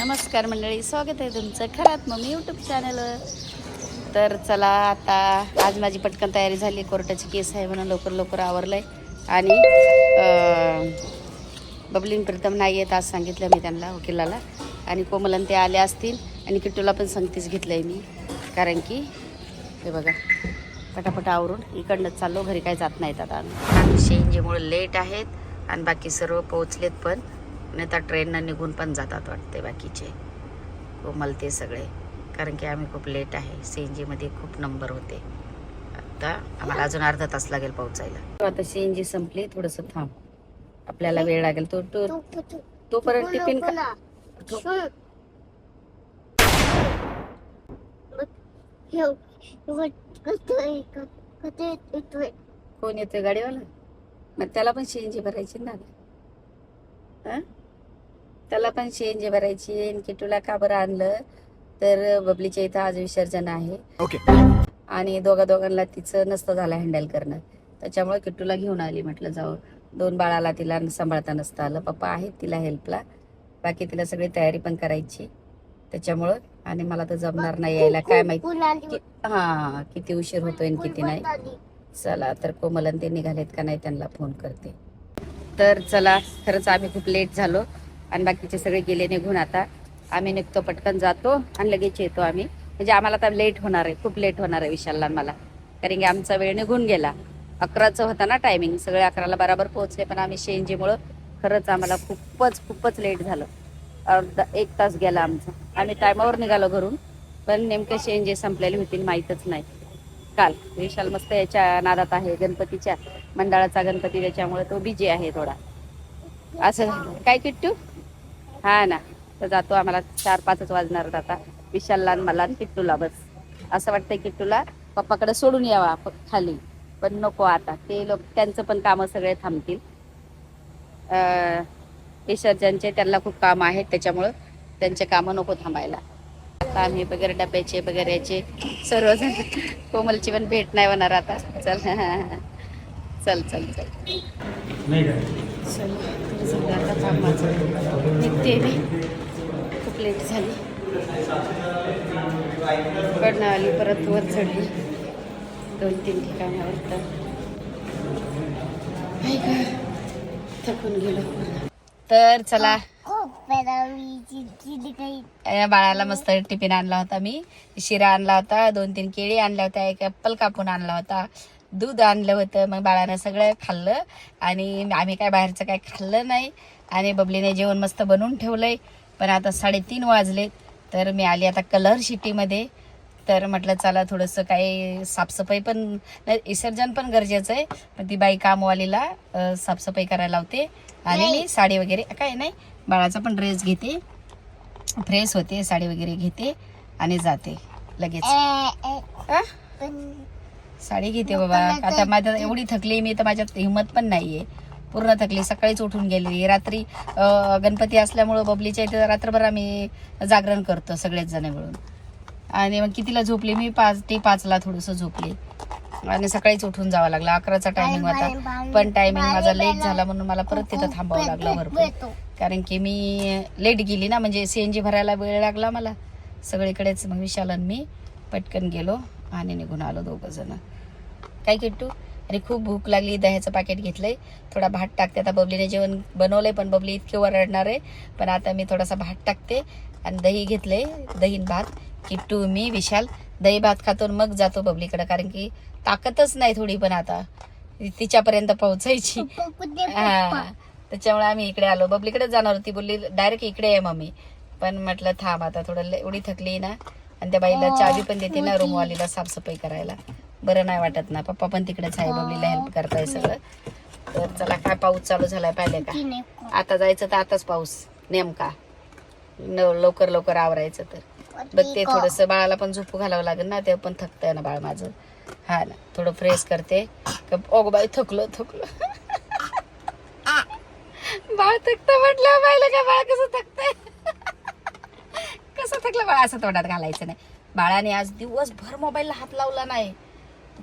नमस्कार मंडळी स्वागत आहे तुमचं खरात मम्मी यूट्यूब चॅनलवर तर चला आता आज माझी पटकन तयारी झाली कोर्टाची केस आहे म्हणून लवकर लवकर आवरलं आहे आणि बबलीन प्रीतम नाही येत आज सांगितलं मी त्यांना वकिलाला. आणि कोमलन ते आले असतील. आणि किट्टूला पण संगतीच घेतलं आहे मी. कारण की हे बघा पटापट आवरून इकडनं चाललो घरी काय जात नाहीत आता. आम्ही शेंजीमुळे लेट आहेत. आणि बाकी सर्व पोहोचलेत पण. आणि आता ट्रेननं निघून पण जातात वाटते बाकीचे. कोमल ते सगळे. कारण की आम्ही खूप लेट आहे. सी एन जीमध्ये खूप नंबर होते. आता आम्हाला अजून अर्धा तास लागेल पोहोचायला. आता सी एन जी संपली. थोडंसं थांब. आपल्याला वेळ लागेल. तो तो तोपर्यंत टिफिन का कोण येतोय गाडीवाला? मग त्याला पण सी एन जी भरायची ना हं? त्याला पण सी एन जी भरायची आणि किटूला का बरं आणलं? तर बबलीच्या इथं आज विसर्जन आहे. ओके. आणि दोघा दोघांना तिचं नसतं झालं हँडल करणं. त्याच्यामुळे किट्टूला घेऊन आली. म्हटलं जाऊ दोन बाळाला तिला सांभाळता नसतं आलं. पप्पा आहेत तिला हेल्पला बाकी तिला सगळी तयारी पण करायची. त्याच्यामुळं आणि मला तर जमणार नाही यायला. काय माहिती हा किती उशीर होतोय आणि किती नाही. चला तर कोमलन ते निघालेत का नाही त्यांना फोन करते. तर चला खरंच आम्ही खूप लेट झालो. आणि बाकीचे सगळे गेले निघून आता आम्ही निघतो पटकन जातो आणि लगेच येतो आम्ही. म्हणजे आम्हाला आता लेट होणार आहे खूप लेट होणार आहे विशालला मला. कारण की आमचा वेळ निघून गेला. अकराचं होता ना टायमिंग सगळे अकराला बराबर पोहोचले पण आम्ही शेंजीमुळं खरंच आम्हाला खूपच खूपच लेट झालं. अर्धा एक तास गेला आमचा. आम्ही टायमावर निघालो घरून पण नेमकं शेंजे संपलेले होतील माहीतच नाही. काल विशाल मस्त याच्या नादात आहे गणपतीच्या मंडळाचा गणपती त्याच्यामुळे तो बिजी आहे थोडा. असं काय किट्टू? हा ना. तर जातो आम्हाला चार पाचच वाजणार आता. विशालला आणि मला आणि किट्टूला बस. असं वाटतंय किट्टूला पप्पाकडे सोडून यावा खाली. पण नको आता. ते लोक त्यांचं पण कामं सगळे थांबतील. विसर्जनचे त्यांना खूप काम आहेत त्याच्यामुळं त्यांचे कामं नको थांबायला. आता आम्ही वगैरे डब्याचे वगैरे याचे सर्वजण कोमलची पण भेट नाही होणार आता. चल. चल चल चल. चल. तुला आता काम माझं निघते मी. खूप लेट झाली. कडनं आली परत वर चढली दोन तीन ठिकाणावर तर. थकून गेलो. तर चला. या बाळाला मस्त टिफिन आणला होता मी. शिरा आणला होता दोन तीन केळी आणल्या होत्या एक ॲप्पल कापून आणला होता. दूध आणलं होतं मग बाळानं सगळं खाल्लं आणि आम्ही काय बाहेरचं काय खाल्लं नाही. आणि बबलीने जेवण मस्त बनवून ठेवलंय. पण आता साडेतीन वाजले तर मी आली आता कलर सिटीमध्ये तर म्हटलं चला थोडंसं काही साफसफाई पण विसर्जन पण गरजेचं आहे. पण ती बाई कामवालीला साफसफाई करायला लावते. आणि मी साडी वगैरे काय नाही बाळाचा पण ड्रेस घेते. फ्रेश होते साडी वगैरे घेते आणि जाते लगेच? साडी घेते बाबा. आता माझ्या एवढी थकली मी तर माझ्यात हिंमत पण नाहीये. पूर्ण थकली. सकाळीच उठून गेली रात्री गणपती असल्यामुळं बबलीच्या इथे रात्रभर आम्ही जागरण करतो सगळेच जण मिळून. आणि मग कितीला झोपली? मी पाच ते पाचला थोडंसं झोपली. आणि सकाळीच उठून जावं लागलं. अकराचा टायमिंग होता. पण टायमिंग माझा लेट झाला म्हणून मला परत तिथं थांबावं लागलं भरपूर. कारण की मी लेट गेली ना म्हणजे सीएनजी भरायला वेळ लागला मला. सगळीकडेच मग विशाल आणि मी पटकन गेलो. आणि निघून आलो दोघं जण. काय किट्टू? अरे खूप भूक लागली दह्याचं पाकिट घेतलंय. थोडा भात टाकते. आता बबलीने जेवण बनवलंय पण बबली इतकी वरडणार आहे. पण आता मी थोडासा भात टाकते आणि दही घेतले दही भात. किट्टू मी विशाल दही भात खातो मग जातो बबलीकडे कारण की ताकदच नाही थोडी पण आता. तिच्यापर्यंत पोहोचायची. हा त्याच्यामुळे आम्ही इकडे आलो. बबलीकडे जाणार होती बोलली डायरेक्ट इकडे आहे मम्मी. पण म्हटलं थांब आता थोडं एवढी थकली ना. आणि त्या बाईला चावी पण देते ना रूमवालीला साफसफाई करायला. बरं नाही वाटत ना. पप्पा पण तिकडेच आहे बबलीला हेल्प करताय सगळं. तर चला काय पाऊस चालू झालाय पाहिले का? आता जायचं तर आताच पाऊस नेमका. न- लवकर लवकर आवरायचं तर. बघते थोडस बाळाला पण झोपू घालावं लागेल ना ते पण थकतंय ना बाळ माझं. हा ना थोडं फ्रेश करते. क- ओग बाई थकलो थकलो. बाळ थकतं म्हटलं बायला का बाळ कसं थकतंय? बाळ असं तोंडात घालायचं नाही. बाळाने आज दिवसभर मोबाईलला हात लावला नाही.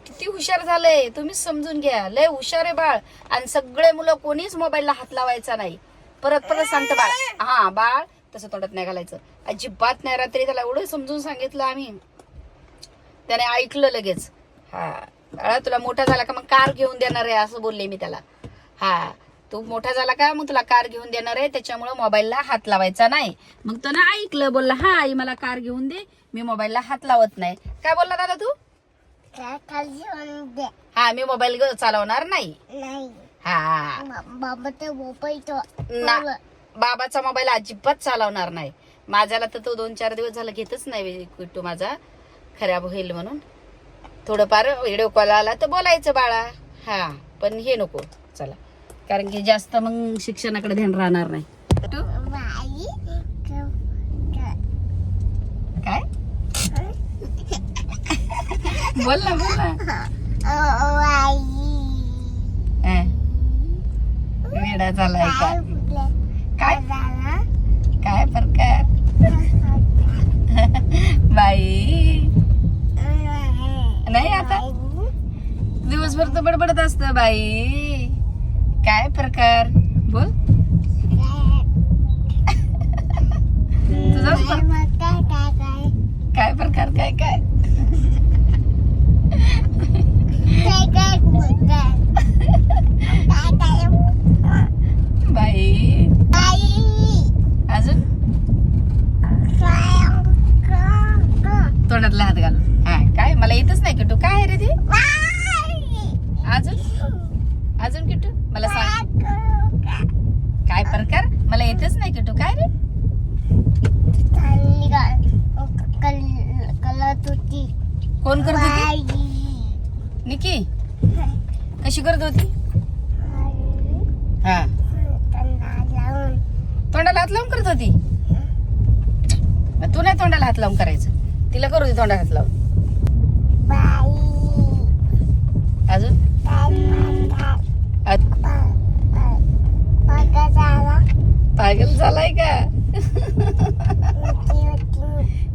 किती हुशार झालंय. तुम्हीच समजून घ्या. लय हुशार आहे बाळ. आणि सगळे मुलं कोणीच मोबाईलला हात लावायचा नाही. परत परत सांगतं बाळ. हा बाळ तसं तोंडात नाही घालायचं. अजिबात नाही रात्री त्याला एवढं समजून सांगितलं आम्ही. त्याने ऐकलं लगेच. हा बाळा तुला मोठा झाला का मग कार घेऊन देणार आहे असं बोलले मी त्याला. हा तू मोठा झाला का मग तुला कार घेऊन देणार आहे त्याच्यामुळे मोबाईलला हात लावायचा नाही. मग तो ना ऐकलं बोलला हा आई मला कार घेऊन दे मी मोबाईलला हात लावत नाही. काय बोलला दादा तू? हा मी मोबाईल चालवणार नाही. हा. बाबा ना बाबाचा मोबाईल अजिबात चालवणार नाही. माझ्याला तर तो दोन चार दिवस झाला घेतच नाही किट्टू माझा. खराब होईल म्हणून. थोडंफार व्हिडिओ कॉल आला तर बोलायचं बाळा. हा पण हे नको. कारण की जास्त मग शिक्षणाकडे ध्यान राहणार नाही. काय? बोल ना बोल ना. वेडा झालाय का? काय काय? प्रकार? बाई. नाही आता? दिवसभर तर बडबडत असत बाई. काय प्रकार? बोल. तुझाच प्र- काय प्रकार? काय काय बाई अजून तोंडातला हात घालून हा काय मला येतच नाही किटू काय आहे रे ते अजून अजून किटू मला सांग काय प्रकार मला येतच नाही किटू काय रे कलत होती कोण करत होती निकी? कशी करत होती? हा. तोंडाला हात लावून करत होती? तू नाही तोंडाला हात लावून करायचं. तिला करू दे तोंडाला हात लावून. अजून? पागल झालाय का?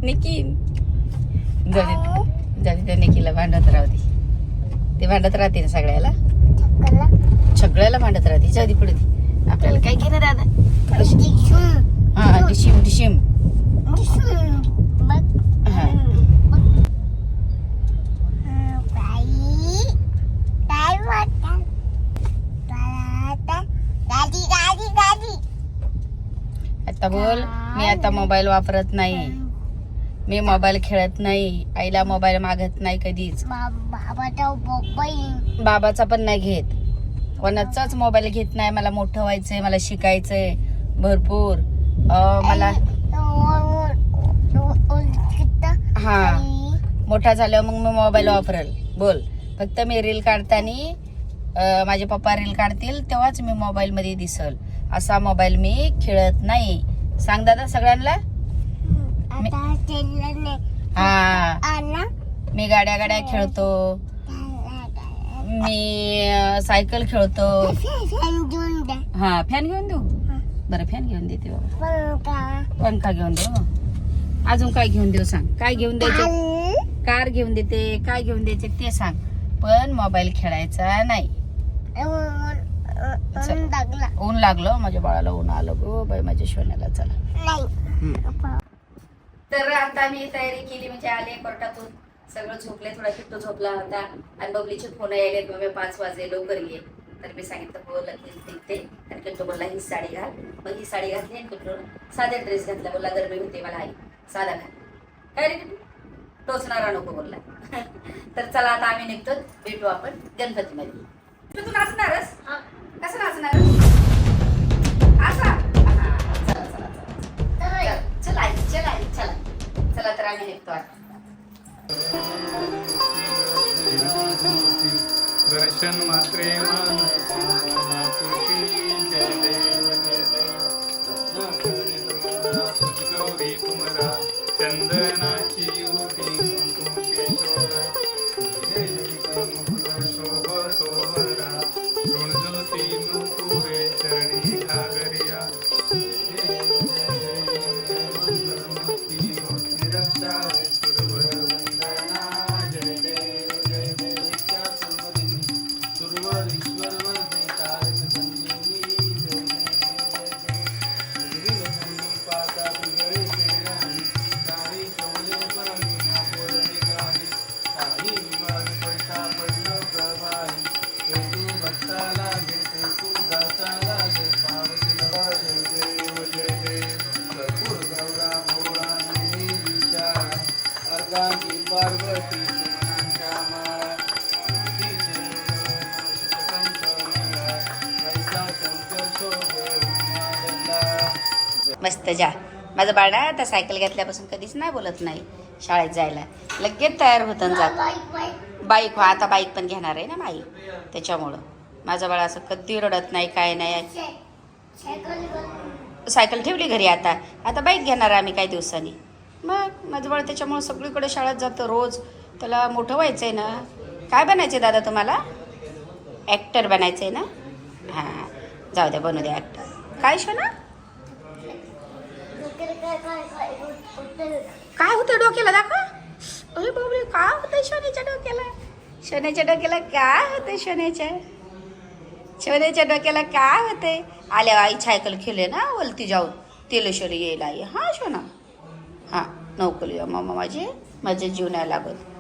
निकी जाऊ दे त्या निकीला भांडत राहू दे. ते भांडत राहते ना सगळ्याला? सगळ्याला भांडत राहते जाऊ पुढे आपल्याला काय घेणार दादा हा डिशिम डिशिम. आता बोल मी आता मोबाईल वापरत नाही. मी मोबाईल खेळत नाही आईला मोबाईल मागत नाही कधीच. बाबाचा पण नाही घेत. कोणाचाच मोबाईल घेत नाही मला मोठं व्हायचंय मला शिकायचंय भरपूर. मला हा. मोठा झाल्यावर मग मी मोबाईल वापरेल. बोल. फक्त मी रील काढताना माझे पप्पा रील काढतील तेव्हाच मी मोबाईल मध्ये दिसल. असा मोबाईल मी खेळत नाही. सांग दादा सगळ्यांना. हा. मी गाड्या गाड्या खेळतो. मी सायकल खेळतो. हा फॅन घेऊन देऊ? बरं फॅन घेऊन देते बाबा. पंखा. घेऊन देऊ अजून काय घेऊन देऊ सांग? काय घेऊन द्यायचे? कार घेऊन देते. काय घेऊन द्यायचे ते सांग. पण मोबाईल खेळायचा नाही. लागला. ऊन लागलं माझ्या बाळाला ऊन आलं गो बाई माझ्या सोन्याला चला. नाही. तर आता मी तयारी केली म्हणजे आले कोर्टातून. सगळं झोपले थोडा किट्टू झोपला होता. आणि बबलीचे फोन यायलेत मग पाच वाजले लवकर ये. तर मी सांगितलं हो लगेच निघते. आणि किट्टू बोलला ही साडी घाल. मग ही साडी घातली आणि किट्टू साधा ड्रेस घातला. बोलला गरमी होते मला आई साधा घाल. काय रे? टोचणारा नको बोलला. तर चला आता आम्ही निघतो. भेटू आपण गणपतीमध्ये. तू नाचणारच? कसं नाचणार असा चला चला चला चला आई, चला आई, चला. चला तर आम्ही निघतो आता दर्शन मात्रे मानसी जय देव जय देव गौरी कुमरा चंदनाची उडी मस्त जा. माझं बाळ ना आता सायकल घेतल्यापासून कधीच नाही बोलत नाही शाळेत जायला. लगेच तयार होतं ना जात. बाईक हो आता बाईक पण घेणार आहे ना बाई त्याच्यामुळं. माझं बाळ असं कधी रडत नाही काय नाही. सायकल सायकल ठेवली घरी आता. आता बाईक घेणार आहे आम्ही काही दिवसांनी. मग माझं बाळ त्याच्यामुळं सगळीकडे शाळेत जातं रोज. त्याला मोठं व्हायचं आहे ना. काय बनायचं आहे दादा तुम्हाला? ॲक्टर बनायचं आहे ना? हां. जाऊ द्या बनू द्या ॲक्टर काय शो ना काय होतं डोक्याला दाखवा. अरे बाबरे काय होतं सोन्याच्या डोक्याला? सोन्याच्या डोक्याला काय होतं सोन्याच्या सोन्याच्या डोक्याला काय होते आल्या आई सायकल खेळले ना वलती जाऊ तेलेश्वरी येईल आई. हां शोना. हां नोकरी. मामा माझे माझे जीवनाला लागत